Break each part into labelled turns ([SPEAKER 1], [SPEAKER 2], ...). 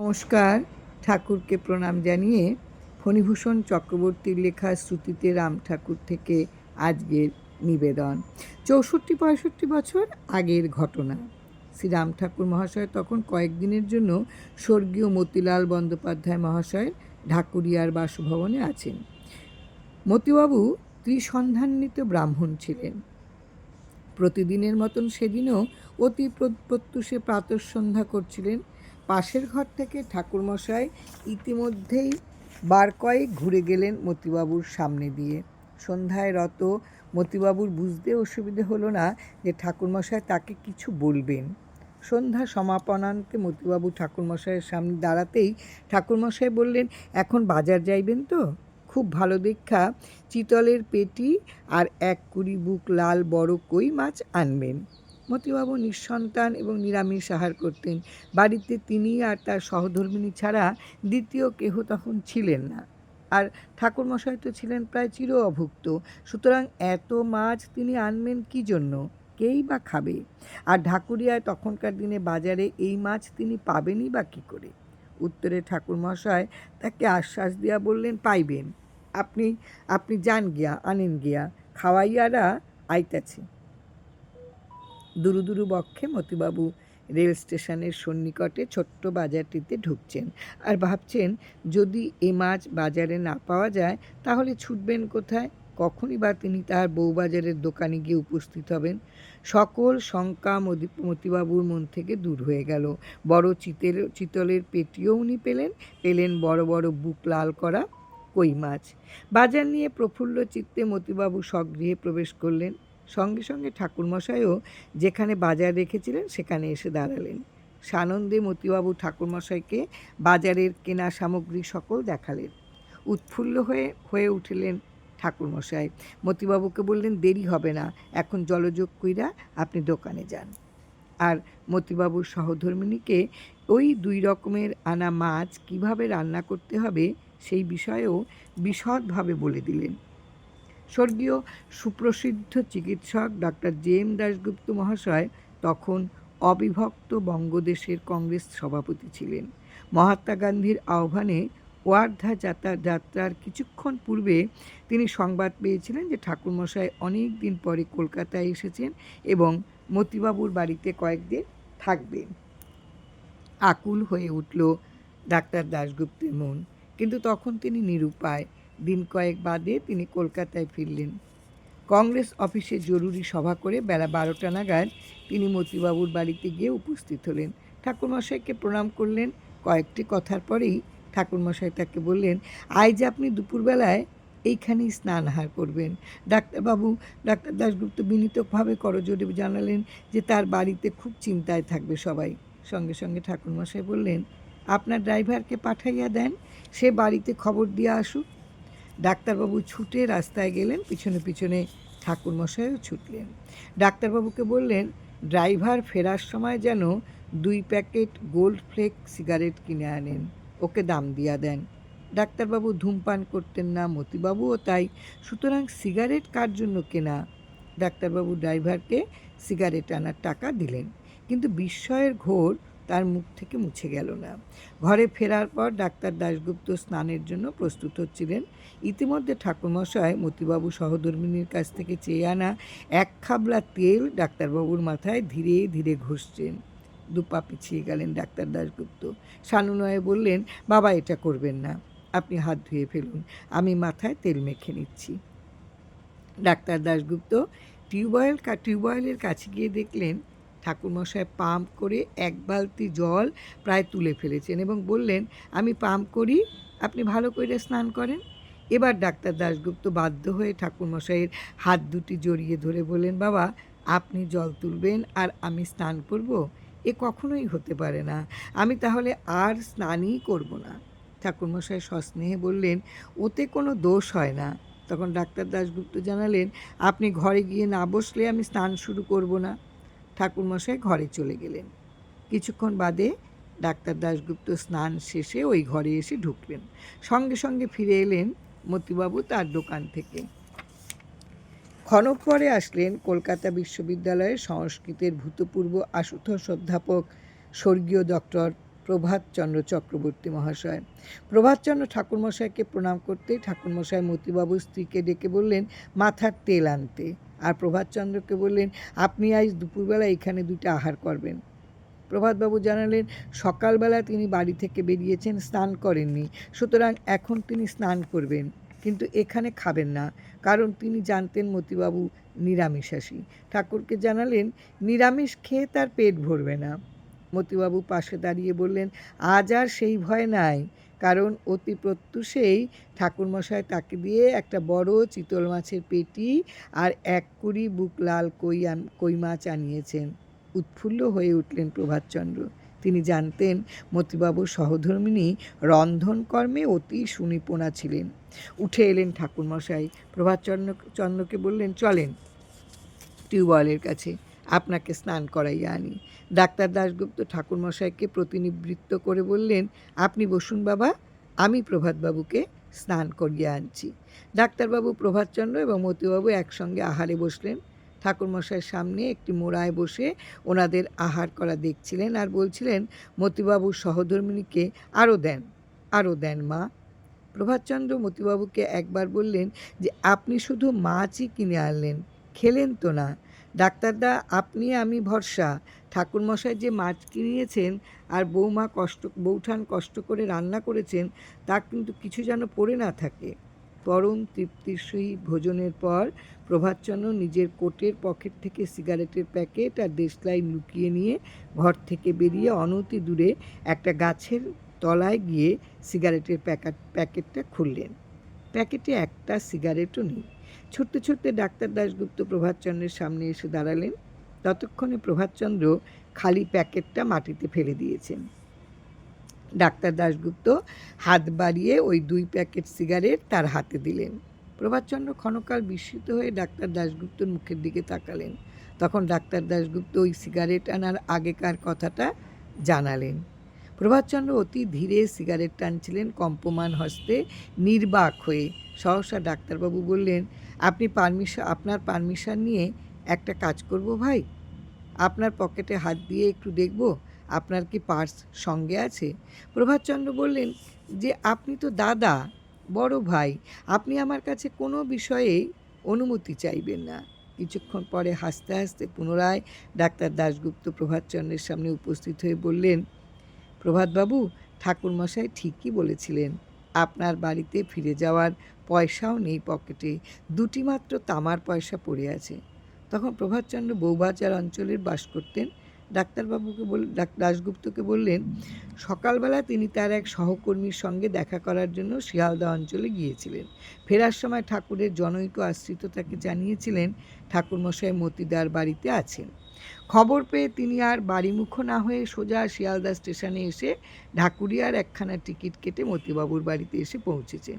[SPEAKER 1] নমস্কার। ঠাকুরকে প্রণাম জানিয়ে ফণীভূষণ চক্রবর্তীর লেখা শ্রুতিতে রাম ঠাকুর থেকে আজকের নিবেদন। চৌষট্টি পঁয়ষট্টি বছর আগের ঘটনা। শ্রীরাম ঠাকুর মহাশয় তখন কয়েকদিনের জন্য স্বর্গীয় মতিলাল বন্দ্যোপাধ্যায় মহাশয়ের ঢাকুরিয়ার বাসভবনে আছেন। মতিবাবু ত্রিসন্ধান্বিত ব্রাহ্মণ ছিলেন। প্রতিদিনের মতন সেদিনও অতি প্র- প্রত্যুষে প্রাতঃসন্ধ্যা করছিলেন পাশের ঘর থেকে ঠাকুরমশাই ইতিমধ্যেই বার কয়েক ঘুরে গেলেন মতিবাবুর সামনে দিয়ে। সন্ধ্যায় রত, মতিবাবুর বুঝতে অসুবিধে হলো না যে ঠাকুরমশাই তাকে কিছু বলবেন। সন্ধ্যা সমাপনান্তে মতিবাবু ঠাকুরমশাইয়ের সামনে দাঁড়াতেই ঠাকুরমশাই বললেন, এখন বাজার যাইবেন তো? খুব ভালো দীক্ষা। চিতলের পেটি আর এক কুড়ি বুক লাল বড় কই মাছ আনবেন। মতিবাবু নিঃসন্তান এবং নিরামিষ আহার করতেন। বাড়িতে তিনি আর তার সহধর্মিণী ছাড়া দ্বিতীয় কেহ তখন ছিলেন না। আর ঠাকুরমশাই তো ছিলেন প্রায় চির অভুক্ত সুতরাং এত মাছ তিনি আনবেন কি জন্য? কেই বা খাবে? আর ঢাকুরিয়ায় তখনকার দিনে বাজারে এই মাছ তিনি পাবেনই বা কী করে? উত্তরে ঠাকুরমশাই তাকে আশ্বাস দিয়া বললেন, পাইবেন। আপনি আপনি যান গিয়া, আনেন গিয়া। খাওয়াইয়ারা আইতাছে। দুরু দুরু বক্ষে মতিবাবু রেল স্টেশনের সন্নিকটে ছোট্ট বাজারটিতে ঢুকছেন আর ভাবছেন, যদি এ মাছ বাজারে না পাওয়া যায়, তাহলে ছুটবেন কোথায়? কখনই বা তিনি তার বউবাজারের দোকানে গিয়ে উপস্থিত হবেন। সকল শঙ্কা মতিবাবুর মন থেকে দূর হয়ে গেল। বড় চিতের, চিতলের পেটিও উনি পেলেন পেলেন বড় বড় বুক লাল করা কই মাছ। বাজার নিয়ে প্রফুল্ল চিত্তে মতিবাবু স্বগৃহে প্রবেশ করলেন। সঙ্গে সঙ্গে ঠাকুরমশাইও যেখানে বাজার রেখেছিলেন সেখানে এসে দাঁড়ালেন। সানন্দে মতিবাবু ঠাকুরমশাইকে বাজারের কেনা সামগ্রী সকল দেখালেন। উৎফুল্ল হয়ে হয়ে উঠলেন ঠাকুরমশাই। মতিবাবুকে বললেন, দেরি হবে না, এখন জলযোগ কইরা আপনি দোকানে যান। আর মতিবাবুর সহধর্মিণীকে ওই দুই রকমের আনা মাছ কীভাবে রান্না করতে হবে সেই বিষয়েও বিশদভাবে বলে দিলেন। স্বর্গীয় সুপ্রসিদ্ধ চিকিৎসক ডক্টর জে এম দাশগুপ্ত মহাশয় তখন অবিভক্ত বঙ্গদেশের কংগ্রেস সভাপতি ছিলেন। মহাত্মা গান্ধীর আহ্বানে ওয়ার্ধা যাত্রা যাত্রার কিছুক্ষণ পূর্বে তিনি সংবাদ পেয়েছিলেন যে ঠাকুরমশাই অনেক দিন পরে কলকাতায় এসেছেন এবং মতিবাবুর বাড়িতে কয়েকদিন থাকবেন। আকুল হয়ে উঠল ডাক্তার দাশগুপ্তের মন। কিন্তু তখন তিনি নিরুপায় দিন কয়েক বাদে তিনি কলকাতায় ফিরলেন। কংগ্রেস অফিসে জরুরি সভা করে বেলা বারোটা নাগাদ তিনি মতিবাবুর বাড়িতে গিয়ে উপস্থিত হলেন। ঠাকুরমশাইকে প্রণাম করলেন। কয়েকটি কথার পরেই ঠাকুরমশাই তাকে বললেন আজ আপনি দুপুরবেলায় এইখানেই স্নানাহার করবেন। ডাক্তারবাবু, ডাক্তার দাশগুপ্ত বিনীতভাবে করজোরে জানালেন যে তার বাড়িতে খুব চিন্তায় থাকবে সবাই। সঙ্গে সঙ্গে ঠাকুরমশাই বললেন, আপনার ড্রাইভারকে পাঠাইয়া দেন। সে বাড়িতে খবর দিয়ে আসুক। ডাক্তারবাবু ছুটে রাস্তায় গেলেন, পিছনে পিছনে ঠাকুরমশাইও ছুটলেন। ডাক্তারবাবুকে বললেন, ড্রাইভার ফেরার সময় যেন দুই প্যাকেট গোল্ড ফ্লেক সিগারেট কিনে আনেন, ওকে দাম দিয়া দেন। ডাক্তারবাবু ধূমপান করতেন না, মতিবাবুও তাই, সুতরাং সিগারেট কার জন্য কেনা? ডাক্তারবাবু ড্রাইভারকে সিগারেট আনার টাকা দিলেন। কিন্তু বিস্ময়ের ঘোর তার মুখ থেকে মুছে গেল না। ঘরে ফেরার পর ডাক্তার দাশগুপ্ত স্নানের জন্য প্রস্তুত হচ্ছিলেন। ইতিমধ্যে ঠাকুরমশাই মতিবাবু সহধর্মিনীর কাছ থেকে চেয়ে আনা এক খাবলা তেল ডাক্তারবাবুর মাথায় ধীরে ধীরে ঘষছেন। দুপা পিছিয়ে গেলেন ডাক্তার দাশগুপ্ত। সানুনয়ে বললেন, বাবা, এটা করবেন না। আপনি হাত ধুয়ে ফেলুন। আমি মাথায় তেল মেখে নিচ্ছি। ডাক্তার দাশগুপ্ত টিউবওয়েল কা, টিউবওয়েলের কাছে গিয়ে দেখলেন ঠাকুরমশাই পাম্প করে এক বালতি জল প্রায় তুলে ফেলেছেন এবং বললেন, আমি পাম্প করি, আপনি ভালো করে স্নান করেন। এবার ডাক্তার দাশগুপ্ত বাধ্য হয়ে ঠাকুরমশাইয়ের হাত দুটি জড়িয়ে ধরে বললেন, বাবা, আপনি জল তুলবেন আর আমি স্নান করব। এ কখনোই হতে পারে না। আমি তাহলে আর স্নানই করব না। ঠাকুরমশাই সস্নেহে বললেন, ওতে কোনো দোষ হয় না। তখন ডাক্তার দাশগুপ্ত জানালেন, আপনি ঘরে গিয়ে না বসলে আমি স্নান শুরু করব না। ঠাকুরমশাই ঘরে চলে গেলেন। কিছুক্ষণ বাদে ডাক্তার দাশগুপ্ত স্নান শেষে ওই ঘরে এসে ঢুকলেন। সঙ্গে সঙ্গে ফিরে এলেন মতিবাবু তার দোকান থেকে। ক্ষণক পরে আসলেন কলকাতা বিশ্ববিদ্যালয়ের সংস্কৃতের ভূতপূর্ব আশুতোষ অধ্যাপক স্বর্গীয় ডক্টর প্রভাতচন্দ্র চক্রবর্তী মহাশয়। প্রভাতচন্দ্র ঠাকুরমশাইকে প্রণাম করতেই ঠাকুরমশাই মতিবাবুর স্ত্রীকে ডেকে বললেন, মাথার তেল আনতে। আর প্রভাতচন্দ্রকে বললেন, আপনি আজ দুপুরবেলা এখানে দুইটা আহার করবেন। প্রভাতবাবু জানালেন, সকালবেলা তিনি বাড়ি থেকে বেরিয়েছেন, স্নান করেননি। সুতরাং এখন তিনি স্নান করবেন, কিন্তু এখানে খাবেন না, কারণ তিনি জানতেন মতিবাবু নিরামিষাসী ঠাকুরকে জানালেন, নিরামিষ খেয়ে তার পেট ভরবে না। মতিবাবু পাশে দাঁড়িয়ে বললেন, আজ আর সেই ভয় নাই। কারণ অতি প্রত্যুষেই ঠাকুরমশাই তাকে দিয়ে একটা বড় চিতল মাছের পেটি আর এক কুড়ি বুক লাল কই কই মাছ আনিয়েছেন। উৎফুল্ল হয়ে উঠলেন প্রভাতচন্দ্র। তিনি জানতেন মতিবাবুর সহধর্মিণী রন্ধনকর্মে অতি সুনিপুণা ছিলেন। উঠে এলেন ঠাকুরমশাই। প্রভাতচন্দ্র, চন্দ্রকে বললেন, চলেন। টিউবওয়েলের কাছে। আপনাকে স্নান করাইয়া আনি। ডাক্তার দাশগুপ্ত ঠাকুরমশাইকে প্রতিনিবৃত্ত করে বললেন, আপনি বসুন বাবা, আমি প্রভাতবাবুকে স্নান করিয়ে আনছি। ডাক্তারবাবু প্রভাতচন্দ্র এবং মতিবাবু একসঙ্গে আহারে বসলেন। ঠাকুরমশাইয়ের সামনে একটি মোড়ায় বসে ওনাদের আহার করা দেখছিলেন আর বলছিলেন মতিবাবুর সহধর্মিনীকে আরও দেন আরও দেন মা। প্রভাতচন্দ্র মতিবাবুকে একবার বললেন যে, আপনি শুধু মাছই কিনে আনলেন, খেলেন তো না ডাক্তারদা, আপনি আমি ভরসা। ঠাকুরমশাই যে মাছ কিনিয়েছেন আর বৌমা কষ্ট, বৌঠান কষ্ট করে রান্না করেছেন, তা কিন্তু কিছু যেন পড়ে না থাকে। পরম তৃপ্তির সহিত ভোজনের পর প্রভাতচন্দ্র নিজের কোটের পকেট থেকে সিগারেটের প্যাকেট আর দেশলাই লুকিয়ে নিয়ে ঘর থেকে বেরিয়ে অনতি দূরে একটা গাছের তলায় গিয়ে সিগারেটের প্যাকেট, প্যাকেটটা খুললেন। প্যাকেটে একটা সিগারেটও নেই। ছুটতে ছুটতে ডাক্তার দাশগুপ্ত প্রভাতচন্দ্রের সামনে এসে দাঁড়ালেন। ততক্ষণে প্রভাতচন্দ্র খালি প্যাকেটটা মাটিতে ফেলে দিয়েছেন। ডাক্তার দাশগুপ্ত হাত বাড়িয়ে ওই দুই প্যাকেট সিগারেট তার হাতে দিলেন। প্রভাতচন্দ্র ক্ষণকাল বিস্মিত হয়ে ডাক্তার দাশগুপ্তর মুখের দিকে তাকালেন। তখন ডাক্তার দাশগুপ্ত ওই সিগারেট আনার আগেকার কথাটা জানালেন। প্রভাতচন্দ্র অতি ধীরে সিগারেট টানছিলেন কম্পমান হস্তে নির্বাক হয়ে। সহসা ডাক্তারবাবু বললেন, আপনি পারমিশন, আপনার পারমিশন নিয়ে একটা কাজ করব ভাই। আপনার পকেটে হাত দিয়ে একটু দেখব, আপনার কি পার্স সঙ্গে আছে? প্রভাতচন্দ্র বললেন, যে আপনি তো দাদা, বড় ভাই, আপনি আমার কাছে কোনো বিষয়ে অনুমতি চাইবেন না। কিছুক্ষণ পরে হাসতে হাসতে পুনরায় ডাক্তার দাশগুপ্ত প্রভাতচন্দ্রের সামনে উপস্থিত হয়ে বললেন প্রভাতবাবু ঠাকুরমশাই ঠিকই বলেছিলেন, আপনার বাড়িতে ফিরে যাওয়ার পয়সাও নেই পকেটে, দুটি মাত্র তামার পয়সা পড়ে আছে। তখন প্রভাতচন্দ্র বৌবাজার অঞ্চলের বাস করতেন ডাক্তারবাবুকে বল দাশগুপ্তকে বললেন, সকালবেলা তিনি তার এক সহকর্মীর সঙ্গে দেখা করার জন্য শিয়ালদা অঞ্চলে গিয়েছিলেন। ফেরার সময় ঠাকুরের জনৈক আশ্রিত তাকে জানিয়েছিলেন, ঠাকুরমশাই মতিদার বাড়িতে আছেন। খবর পেয়ে তিনি আর বাড়িমুখ না হয়ে সোজা শিয়ালদা স্টেশনে এসে ঢাকুরিয়ার একখানা টিকিট কেটে মতিবাবুর বাড়িতে এসে পৌঁছেছেন।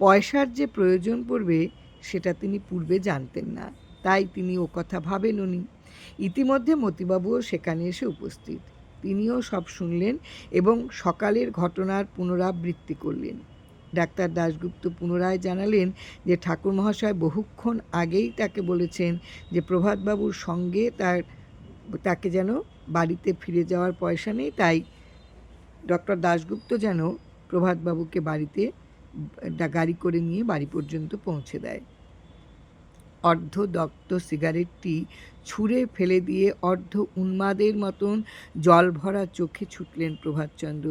[SPEAKER 1] পয়সার যে প্রয়োজন পড়বে, সেটা তিনি পূর্বে জানতেন না। তাই তিনি ও কথা ভাবেননি ইতিমধ্যে মতিবাবুও সেখানে এসে উপস্থিত। তিনিও সব শুনলেন এবং সকালের ঘটনার পুনরাবৃত্তি করলেন। ডাক্তার দাশগুপ্ত পুনরায় জানালেন যে ঠাকুর মহাশয় বহুক্ষণ আগেই তাকে বলেছেন যে প্রভাতবাবুর সঙ্গে তার তাকে যেন বাড়িতে ফিরে যাওয়ার পয়সা নেই, তাই ডক্টর দাশগুপ্ত যেন প্রভাতবাবুকে বাড়িতে গাড়ি করে নিয়ে বাড়ি পর্যন্ত পৌঁছে দেয়। অর্ধ অর্ধদগ্ধ সিগারেটটি ছুঁড়ে ফেলে দিয়ে অর্ধ উন্মাদের মতন জল ভরা চোখে ছুটলেন প্রভাতচন্দ্র।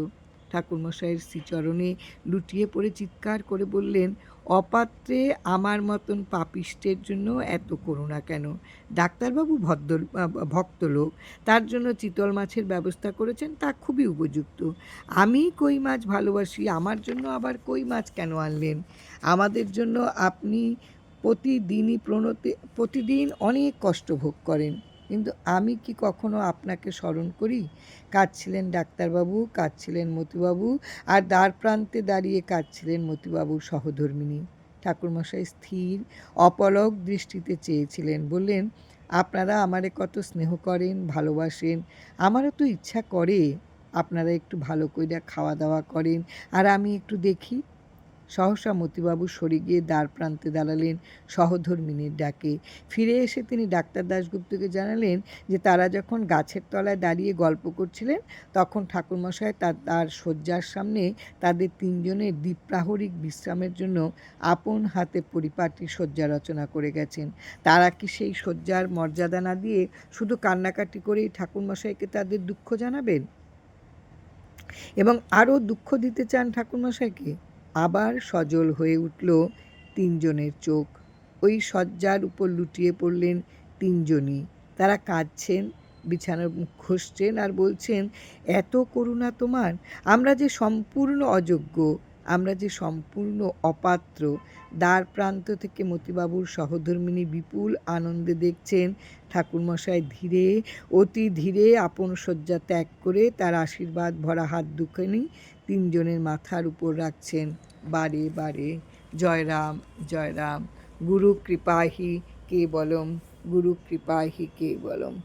[SPEAKER 1] ঠাকুরমশাইয়ের শ্রীচরণে লুটিয়ে পড়ে চিৎকার করে বললেন অপাত্রে আমার মতন পাপিষ্টের জন্য এত করুণা কেন? ডাক্তারবাবু ভদ্র ভক্ত লোক তার জন্য চিতল মাছের ব্যবস্থা করেছেন তা খুবই উপযুক্ত। আমি কই মাছ ভালোবাসি, আমার জন্য আবার কই মাছ কেন আনলেন? আমাদের জন্য আপনি প্রতিদিনই প্রণতি, প্রতিদিন অনেক কষ্ট ভোগ করেন। কিন্তু আমি কি কখনো আপনাকে স্মরণ করি? কাঁদছিলেন ডাক্তারবাবু, কাঁদছিলেন মতিবাবু আর দ্বার প্রান্তে দাঁড়িয়ে কাঁদছিলেন মতিবাবু সহধর্মিণী ঠাকুরমশাই স্থির, অপলক দৃষ্টিতে চেয়েছিলেন, বললেন, আপনারা আমারে কত স্নেহ করেন, ভালোবাসেন, আমারও তো ইচ্ছা করে, আপনারা একটু ভালো কইরা খাওয়া দাওয়া করেন, আর আমি একটু দেখি। সহসা মতিবাবু সরে গিয়ে দ্বার প্রান্তে দাঁড়ালেন। সহধর্মিনীর ডাকে। ফিরে এসে তিনি ডাক্তার দাশগুপ্তকে জানালেন যে, তারা যখন গাছের তলায় দাঁড়িয়ে গল্প করছিলেন, তখন ঠাকুরমশাই তার তার শয্যার সামনে তাদের তিনজনের দ্বীপ্রাহরিক বিশ্রামের জন্য আপন হাতে পরিপাটি শয্যা রচনা করে গেছেন। তারা কি সেই শয্যার মর্যাদা না দিয়ে শুধু কান্নাকাটি করেই ঠাকুরমশাইকে তাদের দুঃখ জানাবেন? এবং আরও দুঃখ দিতে চান ঠাকুরমশাইকে? আবার সজল হয়ে উঠল তিনজনের চোখ। ওই শয্যার উপর লুটিয়ে পড়লেন তিনজনই। তারা কাঁদছেন, বিছানার মুখ ঘষছেন আর বলছেন, এত করুণা তোমার, আমরা যে সম্পূর্ণ অযোগ্য, আমরা যে সম্পূর্ণ অপাত্র। দ্বার প্রান্ত থেকে মতিবাবুর সহধর্মিনী বিপুল আনন্দে দেখছেন, ঠাকুরমশাই ধীরে, অতি ধীরে আপন শয্যা ত্যাগ করে তার আশীর্বাদ ভরা হাত দুখানি তিনজনের মাথার উপর রাখছেন। বারে বারে, জয়রাম জয়রাম জয় রাম গুরু কৃপাহি কে বলম গুরু কৃপাহি কে বলম